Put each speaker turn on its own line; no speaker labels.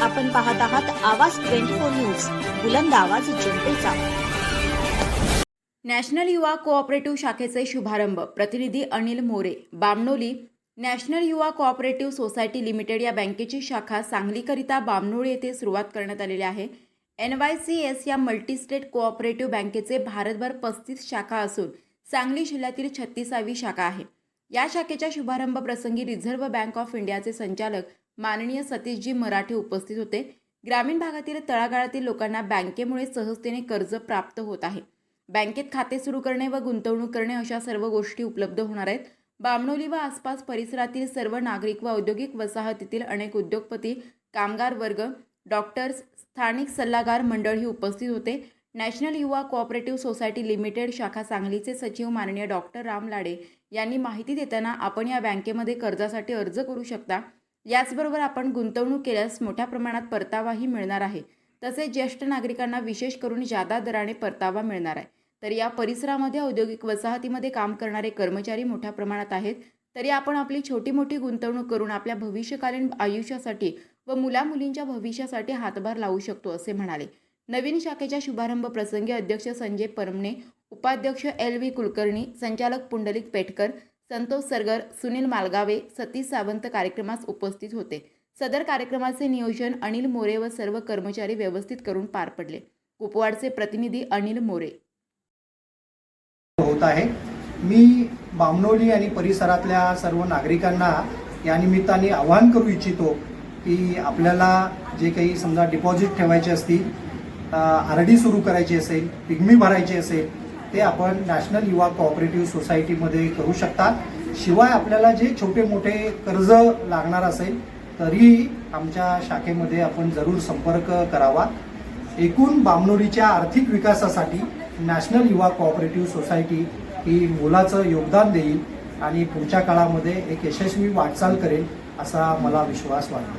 आपण पाहत आहात आवाज ट्वेंटी फोर न्यूज बुलंद आवाज जनतेचा.
नॅशनल युवा कोऑपरेटिव्ह शाखेचे शुभारंभ. प्रतिनिधी Anil More. Bamnoli national Yuva cooperative society limited या बँकेची शाखा सांगलीकरिता बामणोळी येथे सुरुवात करण्यात आलेली आहे. एन वाय सी एस या मल्टीस्टेट कोऑपरेटिव्ह बँकेचे भारतभर पस्तीस शाखा असून सांगली जिल्ह्यातील छत्तीसावी शाखा आहे. या शाखेच्या शुभारंभ प्रसंगी रिझर्व्ह बँक ऑफ इंडियाचे संचालक माननीय सतीशजी मराठे उपस्थित होते. ग्रामीण भागातील तळागाळातील लोकांना बँकेमुळे सहजतेने कर्ज प्राप्त होत आहे. बँकेत खाते सुरू करणे व गुंतवणूक करणे अशा सर्व गोष्टी उपलब्ध होणार आहेत. बामणोली व आसपास परिसरातील सर्व नागरिक व औद्योगिक वसाहतीतील अनेक उद्योगपती कामगार वर्ग डॉक्टर्स स्थानिक सल्लागार मंडळही उपस्थित होते. National Yuva cooperative society limited शाखा सांगलीचे सचिव माननीय डॉक्टर राम लाडे यांनी माहिती देताना आपण या बँकेमध्ये कर्जासाठी अर्ज करू शकता. याचबरोबर आपण गुंतवणूक केल्यास मोठ्या प्रमाणात परतावाही मिळणार आहे. तसेच ज्येष्ठ नागरिकांना विशेष करून जादा दराने परतावा मिळणार आहे. तर या परिसरामध्ये औद्योगिक वसाहतीमध्ये काम करणारे कर्मचारी मोठ्या प्रमाणात आहेत. तरी आपण आपली छोटी मोठी गुंतवणूक करून आपल्या भविष्यकालीन आयुष्यासाठी व मुलामुलींच्या भविष्यासाठी हातभार लावू शकतो असे म्हणाले. नवीन शाखेच्या शुभारंभ प्रसंगी अध्यक्ष संजय परमणे उपाध्यक्ष एल व्ही कुलकर्णी संचालक पुंडलिक पेटकर संतोष सरगर सुनील मालगावे सतीश सावंत कार्यक्रमास उपस्थित होते. सदर कार्यक्रमाचे नियोजन अनिल मोरे व सर्व कर्मचारी व्यवस्थित करून पार पडले. कुपवाडचे प्रतिनिधी अनिल मोरे.
होत आहे. मी बामनोली आणि परिसरातल्या सर्व नागरिकांना या निमित्ताने आवाहन करू इच्छितो की आपल्याला जे काही समजा डिपॉझिट ठेवायचे असतील आर डी सुरू करायची असेल पिगमी भरायची असेल ते आपण नॅशनल युवा कोऑपरेटिव्ह सोसायटीमध्ये करू शकता शिवाय आपल्याला जे छोटे मोठे कर्ज लागणार असेल तरी आमच्या शाखेमध्ये आपण जरूर संपर्क करावा. एकूण बामनोरीच्या आर्थिक विकासासाठी नॅशनल युवा कोऑपरेटिव्ह सोसायटी ही मोलाचं योगदान देईल आणि पुढच्या काळामध्ये एक यशस्वी वाटचाल करेल असा मला विश्वास वाटतो.